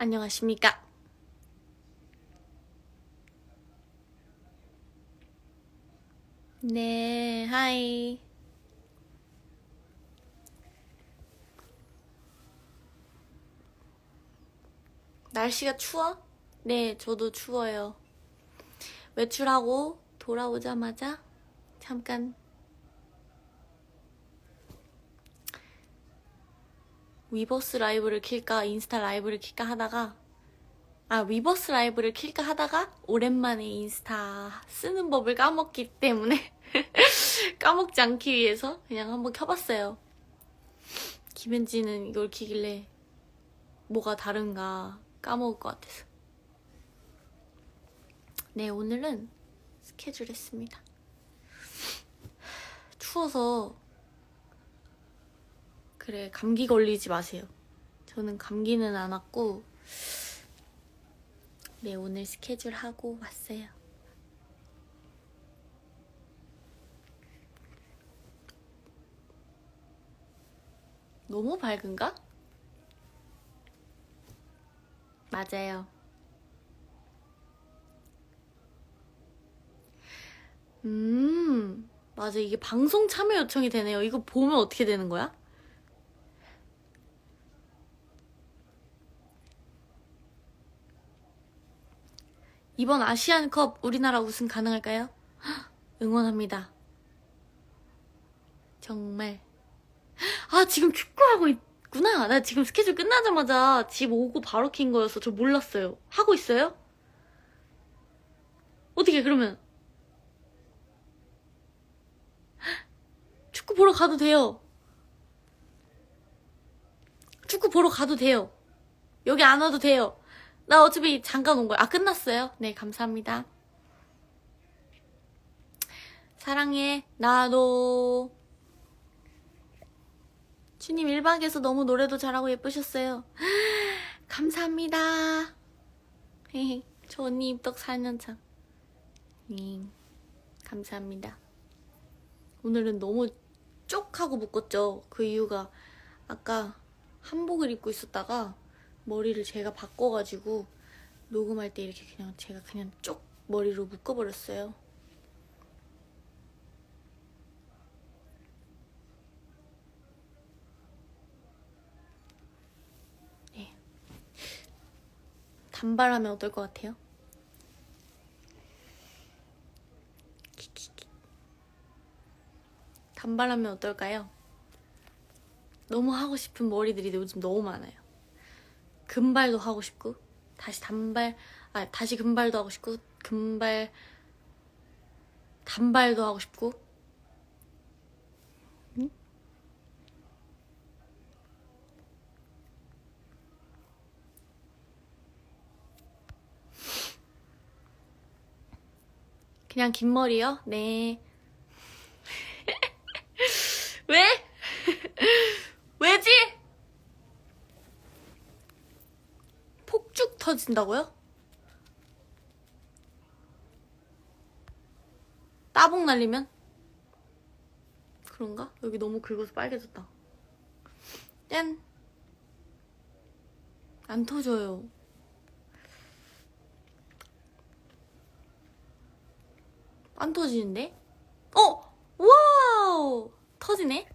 안녕하십니까. 네, 하이. 날씨가 추워? 네, 저도 추워요. 외출하고 돌아오자마자 잠깐 위버스 라이브를 킬까 인스타 라이브를 킬까 하다가 아 위버스 라이브를 킬까 하다가 오랜만에 인스타 쓰는 법을 까먹기 때문에 까먹지 않기 위해서 그냥 한번 켜봤어요. 김현지는 이걸 키길래 뭐가 다른가 까먹을 것 같아서. 네, 오늘은 스케줄 했습니다. 추워서 그래 감기 걸리지 마세요. 저는 감기는 안 왔고 네 오늘 스케줄 하고 왔어요. 너무 밝은가? 맞아요. 음, 맞아. 이게 방송 참여 요청이 되네요. 이거 보면 어떻게 되는 거야? 이번 아시안컵 우리나라 우승 가능할까요? 헉, 응원합니다. 정말. 아, 지금 축구하고 있구나. 나 지금 스케줄 끝나자마자 집 오고 바로 킨 거여서 저 몰랐어요. 하고 있어요? 어떻게 그러면? 축구 보러 가도 돼요. 축구 보러 가도 돼요. 여기 안 와도 돼요. 나 어차피 잠깐 온 거야. 아, 끝났어요? 네, 감사합니다. 사랑해, 나도. 주님 1박에서 너무 노래도 잘하고 예쁘셨어요. 감사합니다. 저 언니 입덕 4년차. 네, 감사합니다. 오늘은 너무 쪽 하고 묶었죠. 그 이유가 아까 한복을 입고 있었다가 머리를 제가 바꿔가지고 녹음할 때 이렇게 그냥 제가 그냥 쪽 머리로 묶어버렸어요. 네. 단발하면 어떨 것 같아요? 단발하면 어떨까요? 너무 하고 싶은 머리들이 요즘 너무 많아요. 금발도 하고 싶고 다시 단발 아 다시 금발도 하고 싶고 금발 단발도 하고 싶고 응? 그냥 긴 머리요? 네. 왜? 왜지? 폭죽 터진다고요? 따봉 날리면? 그런가? 여기 너무 긁어서 빨개졌다. 짠! 안 터져요. 안 터지는데? 어! 와우! 터지네?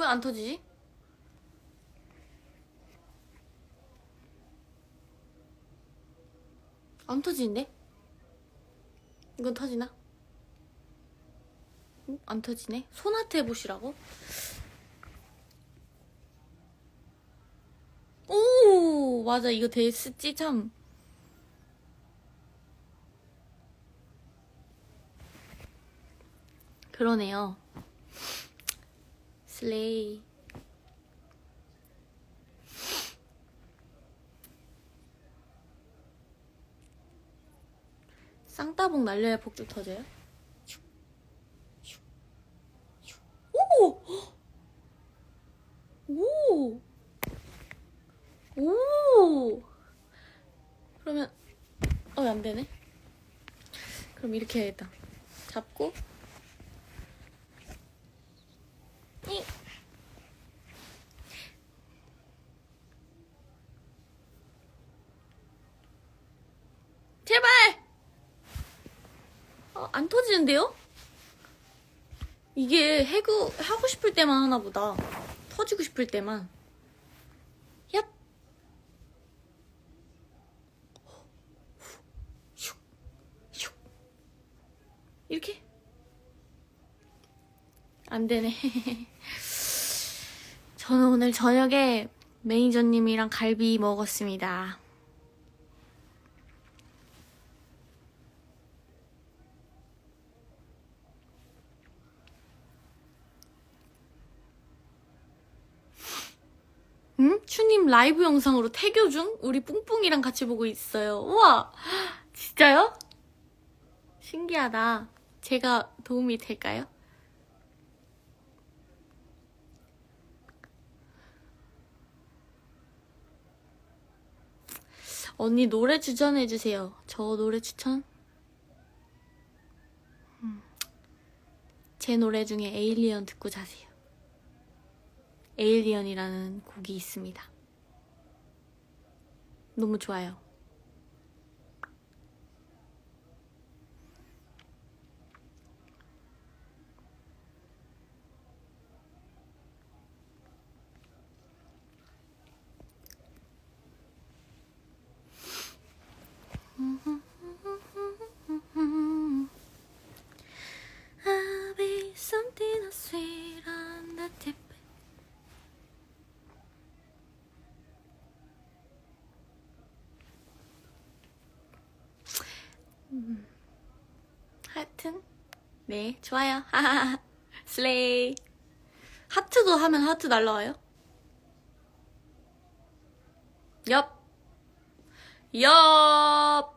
왜 안 터지지? 안 터지는데? 이건 터지나? 응? 안 터지네? 손아트 해보시라고? 오 맞아 이거 데스지 참 그러네요 슬레이 쌍따봉 날려야 폭죽 터져요? 오! 오! 오! 그러면 어, 안 되네. 그럼 이렇게 해야겠다. 잡고 아, 안 터지는데요? 이게 해구 하고 싶을 때만 하나 보다. 터지고 싶을 때만. 얍. 슉. 슉. 이렇게? 안 되네. 저는 오늘 저녁에 매니저님이랑 갈비 먹었습니다. 응? 추님 라이브 영상으로 태교 중? 우리 뿡뿡이랑 같이 보고 있어요. 우와! 진짜요? 신기하다. 제가 도움이 될까요? 언니 노래 추천해주세요. 저 노래 추천? 음. 제 노래 중에 에일리언 듣고 자세요. 에일리언이라는 곡이 있습니다. 너무 좋아요. 하여튼 네 좋아요. 슬레이. 하트도 하면 하트 날라와요? 엽. 엽.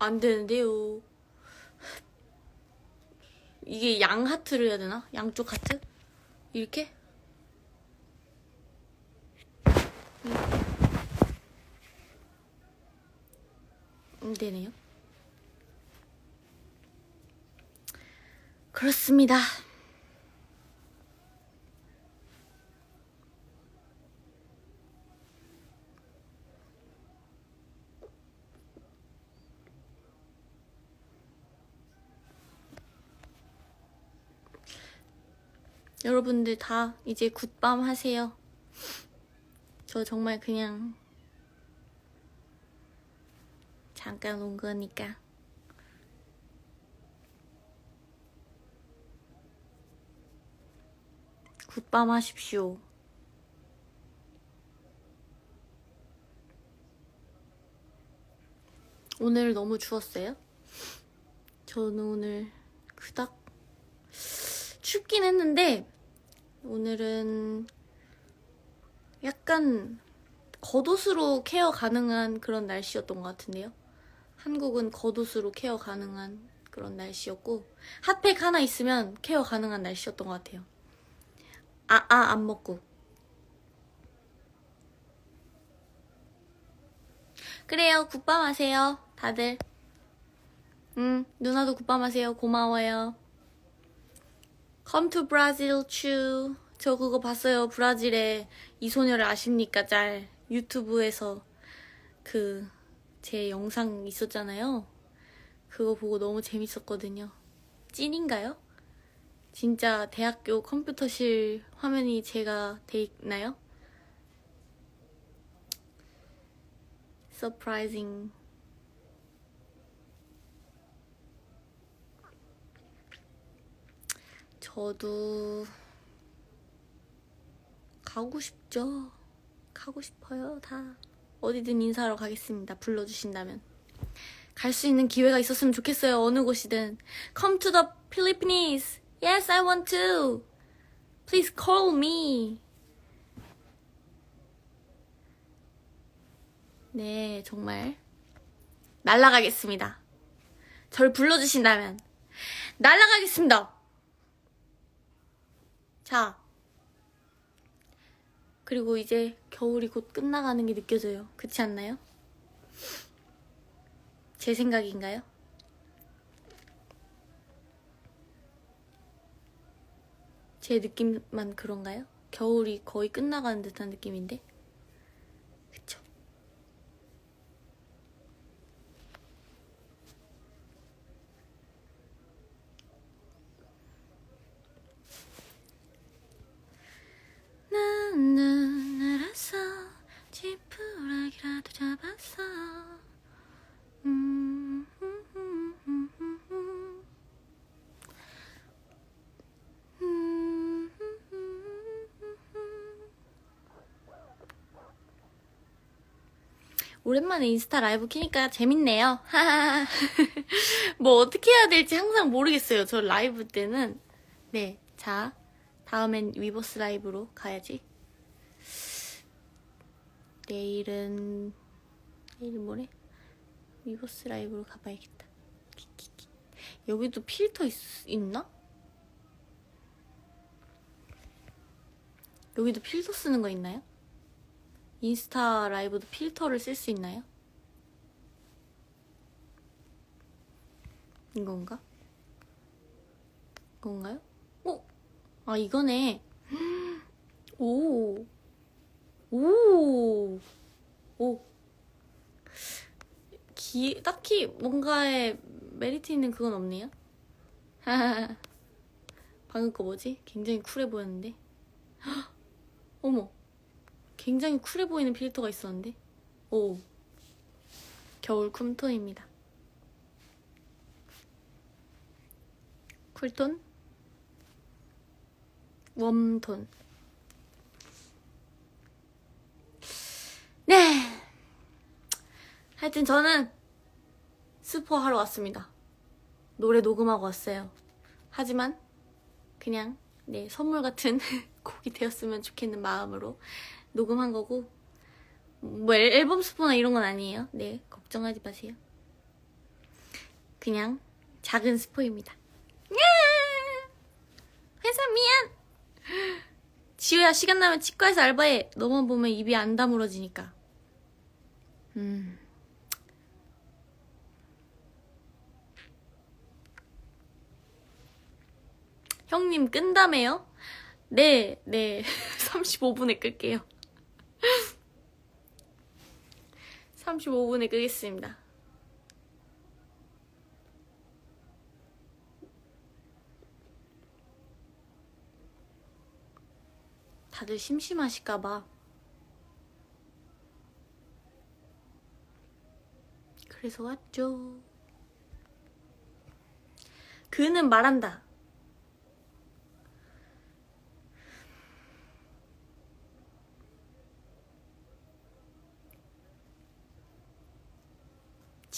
안 되는데요. 이게 양 하트를 해야 되나? 양쪽 하트? 이렇게? 안 되네요. 그렇습니다. 여러분들 다 이제 굿밤 하세요. 저 정말 그냥 잠깐 온 거니까. 굿밤 하십시오. 오늘 너무 추웠어요? 저는 오늘 그닥 춥긴 했는데 오늘은 약간 겉옷으로 케어 가능한 그런 날씨였던 것 같은데요. 한국은 겉옷으로 케어 가능한 그런 날씨였고 핫팩 하나 있으면 케어 가능한 날씨였던 것 같아요. 아, 아, 안 먹고. 그래요, 굿밤 하세요, 다들. 응, 누나도 굿밤 하세요. 고마워요. Come to Brazil, 추. 저 그거 봤어요. 브라질의 이 소녀를 아십니까? 짤. 유튜브에서 그, 제 영상 있었잖아요. 그거 보고 너무 재밌었거든요. 찐인가요? 진짜 대학교 컴퓨터실 화면이 제가 돼 있나요? Surprising. 저도 가고 싶죠. 가고 싶어요, 다. 어디든 인사하러 가겠습니다. 불러주신다면. 갈 수 있는 기회가 있었으면 좋겠어요. 어느 곳이든. Come to the Philippines. Yes, I want to. Please call me. 네, 정말. 날라가겠습니다. 절 불러주신다면. 날라가겠습니다. 자. 그리고 이제 겨울이 곧 끝나가는 게 느껴져요. 그렇지 않나요? 제 생각인가요? 제 느낌만 그런가요? 겨울이 거의 끝나가는 듯한 느낌인데? 오랜만에 인스타 라이브 키니까 재밌네요. 뭐 어떻게 해야 될지 항상 모르겠어요. 저 라이브 때는. 네, 자, 다음엔 위버스 라이브로 가야지. 내일은, 내일은 뭐래? 위버스 라이브로 가봐야겠다. 여기도 필터 있, 있나? 여기도 필터 쓰는 거 있나요? 인스타 라이브도 필터를 쓸 수 있나요? 이건가? 이건가요? 오! 아, 이거네. 오. 오. 오. 기, 딱히 뭔가에 메리트 있는 그건 없네요. 방금 거 뭐지? 굉장히 쿨해 보였는데. 어머. 굉장히 쿨해 보이는 필터가 있었는데. 오. 겨울 쿰톤입니다. 쿨톤? 웜톤. 네. 하여튼 저는 스포 하러 왔습니다. 노래 녹음하고 왔어요. 하지만 그냥 네 선물 같은 곡이 되었으면 좋겠는 마음으로 녹음한 거고 뭐 앨- 앨범 스포나 이런 건 아니에요. 네 걱정하지 마세요. 그냥 작은 스포입니다. 야! 회사 미안. 지우야 시간 나면 치과에서 알바해. 너만 보면 입이 안 다물어지니까. 음. 형님 끈다며요? 네, 네. 35분에 끌게요. 35분에 끄겠습니다. 다들 심심하실까봐. 그래서 왔죠. 그는 말한다.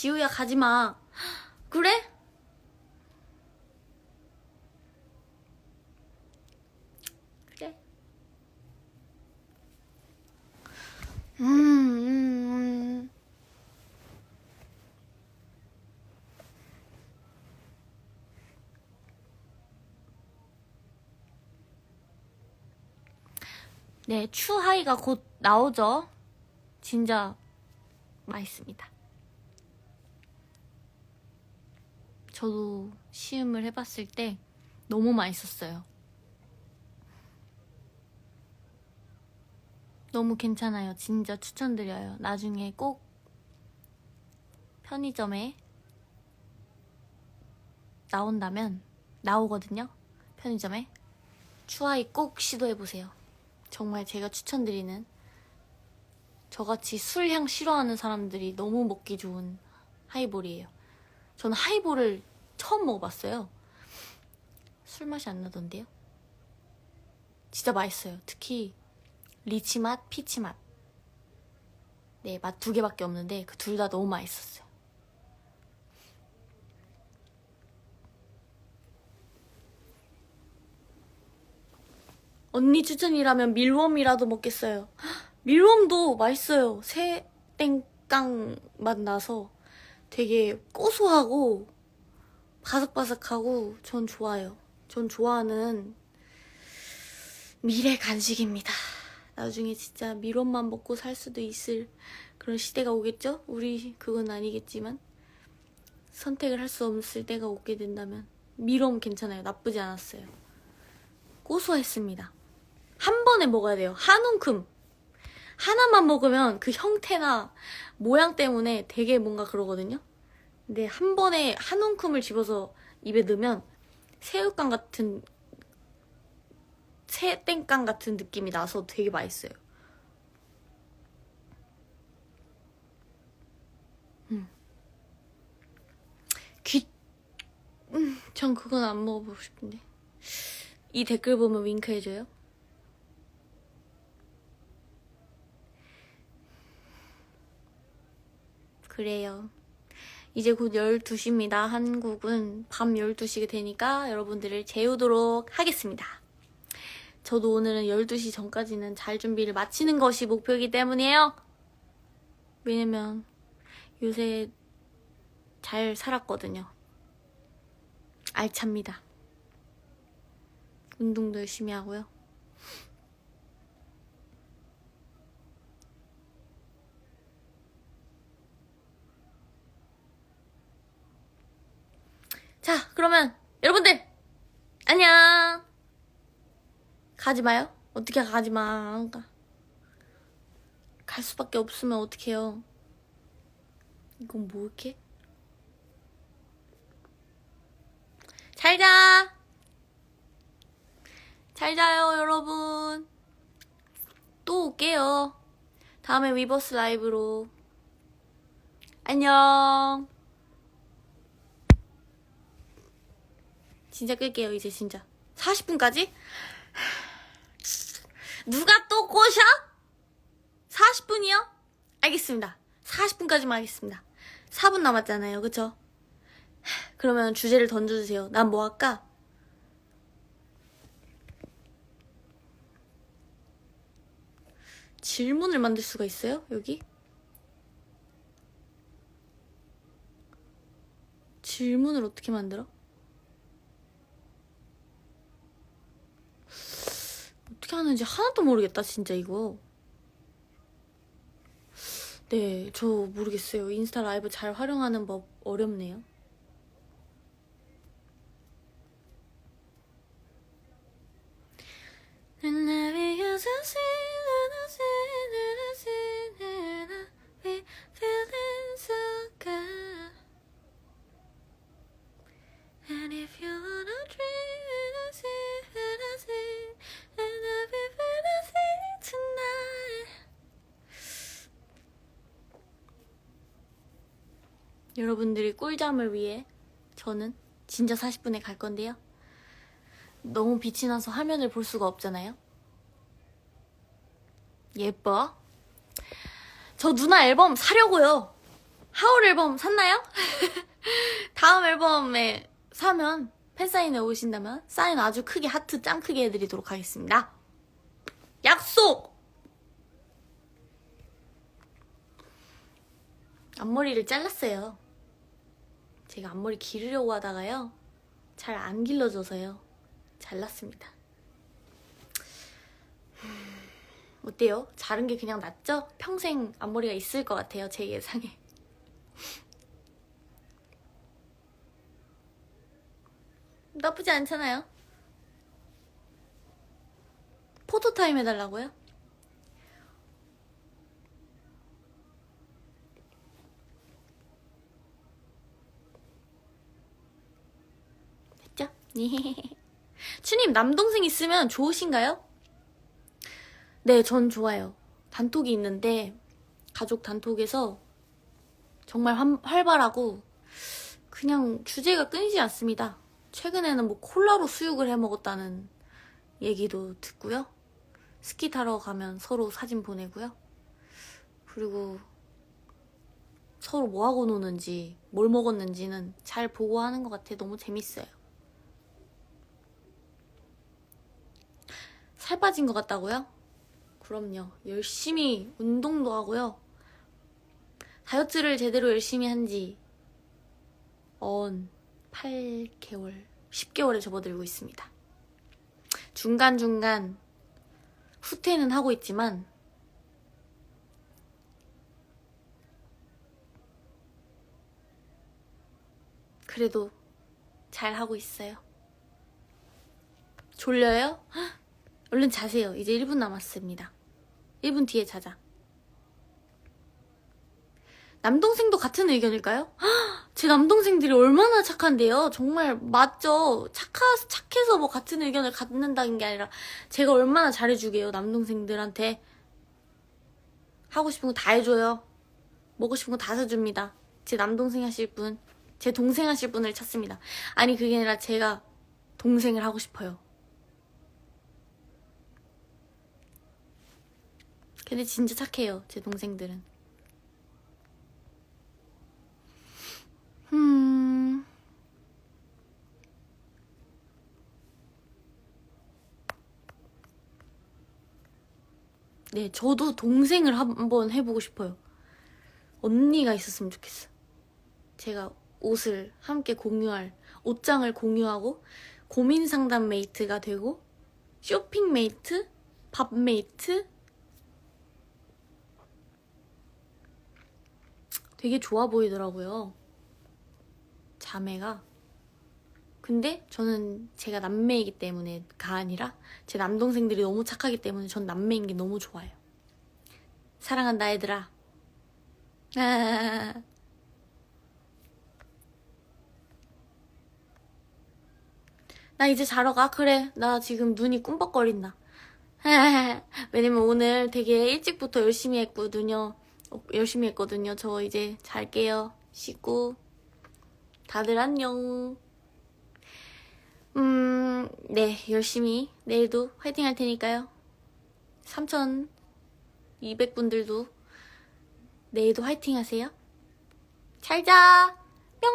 지우야 가지 마. 그래? 그래. 음, 음, 음. 네, 추하이가 곧 나오죠. 진짜 맛있습니다. 저도 시음을 해봤을 때 너무 맛있었어요. 너무 괜찮아요. 진짜 추천드려요. 나중에 꼭 편의점에 나온다면 나오거든요. 편의점에 추하이 꼭 시도해보세요. 정말 제가 추천드리는 저같이 술향 싫어하는 사람들이 너무 먹기 좋은 하이볼이에요. 저는 하이볼을 처음 먹어봤어요. 술 맛이 안 나던데요? 진짜 맛있어요. 특히 리치 맛, 피치 맛. 네, 맛 두 개밖에 없는데 그 둘 다 너무 맛있었어요. 언니 추천이라면 밀웜이라도 먹겠어요. 헉, 밀웜도 맛있어요. 새땡깡 맛 나서 되게 고소하고 바삭바삭하고 전 좋아요. 전 좋아하는 미래 간식입니다. 나중에 진짜 밀원만 먹고 살 수도 있을 그런 시대가 오겠죠? 우리 그건 아니겠지만 선택을 할 수 없을 때가 오게 된다면 밀원 괜찮아요. 나쁘지 않았어요. 고소했습니다. 한 번에 먹어야 돼요. 한 움큼. 하나만 먹으면 그 형태나 모양 때문에 되게 뭔가 그러거든요. 근데 한 번에 한 움큼을 집어서 입에 넣으면 새우깡 같은 새땡깡 같은 느낌이 나서 되게 맛있어요. 음. 귀, 음, 전 그건 안 먹어보고 싶은데. 이 댓글 보면 윙크 해줘요? 그래요. 이제 곧 12시입니다. 한국은 밤 12시가 되니까 여러분들을 재우도록 하겠습니다. 저도 오늘은 12시 전까지는 잘 준비를 마치는 것이 목표이기 때문이에요. 왜냐면 요새 잘 살았거든요. 알찹니다. 운동도 열심히 하고요. 자, 그러면 여러분들 안녕. 가지 마요. 어떻게 가지 마. 가. 갈 수밖에 없으면 어떡해요. 이건 뭐 이렇게? 잘 자. 잘 자요, 여러분. 또 올게요. 다음에 위버스 라이브로. 안녕. 진짜 끌게요, 이제 진짜. 40분까지? 누가 또 꼬셔? 40분이요? 알겠습니다. 40분까지만 하겠습니다. 4분 남았잖아요, 그쵸? 그러면 주제를 던져주세요. 난 뭐 할까? 질문을 만들 수가 있어요? 여기? 질문을 어떻게 만들어? 어떻게 하는지 하나도 모르겠다, 진짜 이거. 네, 저 모르겠어요. 인스타 라이브 잘 활용하는 법 어렵네요. And every year's a 여러분들이 꿀잠을 위해 저는 진짜 40분에 갈 건데요. 너무 빛이 나서 화면을 볼 수가 없잖아요. 예뻐? 저 누나 앨범 사려고요. 하울 앨범 샀나요? 다음 앨범에 사면 팬사인회 오신다면 사인 아주 크게 하트 짱 크게 해드리도록 하겠습니다. 약속! 앞머리를 잘랐어요. 제가 앞머리 기르려고 하다가요. 잘 안 길러져서요. 잘랐습니다. 음, 어때요? 자른 게 그냥 낫죠? 평생 앞머리가 있을 것 같아요. 제 예상에. 나쁘지 않잖아요. 포토타임 해달라고요? 됐죠? 추님, 남동생 있으면 좋으신가요? 네, 전 좋아요. 단톡이 있는데, 가족 단톡에서 정말 활, 활발하고, 그냥 주제가 끊이지 않습니다. 최근에는 뭐 콜라로 수육을 해 먹었다는 얘기도 듣고요. 스키 타러 가면 서로 사진 보내고요. 그리고 서로 뭐 하고 노는지, 뭘 먹었는지는 잘 보고 하는 것 같아. 너무 재밌어요. 살 빠진 것 같다고요? 그럼요. 열심히 운동도 하고요. 다이어트를 제대로 열심히 한지 언 8개월, 10개월에 접어들고 있습니다. 중간중간 후퇴는 하고 있지만 그래도 잘 하고 있어요. 졸려요? 헉, 얼른 자세요. 이제 1분 남았습니다. 1분 뒤에 자자. 남동생도 같은 의견일까요? 헉, 제 남동생들이 얼마나 착한데요? 정말 맞죠? 착하, 착해서 뭐 같은 의견을 갖는다는 게 아니라 제가 얼마나 잘해주게요, 남동생들한테. 하고 싶은 거 다 해줘요. 먹고 싶은 거 다 사줍니다. 제 남동생 하실 분, 제 동생 하실 분을 찾습니다. 아니, 그게 아니라 제가 동생을 하고 싶어요. 근데 진짜 착해요, 제 동생들은. 음. 네, 저도 동생을 한번 해보고 싶어요. 언니가 있었으면 좋겠어. 제가 옷을 함께 공유할, 옷장을 공유하고, 고민 상담 메이트가 되고, 쇼핑 메이트, 밥 메이트, 되게 좋아 보이더라고요. 자매가. 근데 저는 제가 남매이기 때문에 가 아니라 제 남동생들이 너무 착하기 때문에 전 남매인 게 너무 좋아요. 사랑한다 얘들아. 아. 나 이제 자러 가. 그래. 나 지금 눈이 꿈벅거린다. 왜냐면 오늘 되게 일찍부터 열심히 했거든요. 어, 열심히 했거든요. 저 이제 잘게요. 씻고. 다들 안녕. 음, 네, 열심히 내일도 화이팅 할 테니까요. 3,200분들도 내일도 화이팅 하세요. 잘 자. 뿅.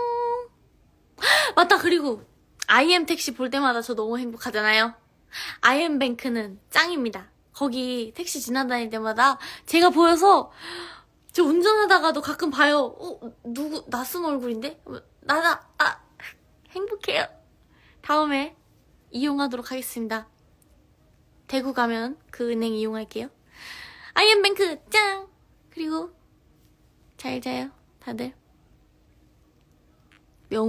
맞다, 그리고 IM 택시 볼 때마다 저 너무 행복하잖아요. IM뱅크는 짱입니다. 거기 택시 지나다닐 때마다 제가 보여서 저 운전하다가도 가끔 봐요. 어, 누구, 낯선 얼굴인데? 나다, 아, 행복해요. 다음에 이용하도록 하겠습니다. 대구 가면 그 은행 이용할게요. 아이엠뱅크 짱! 그리고 잘 자요, 다들. 뿅.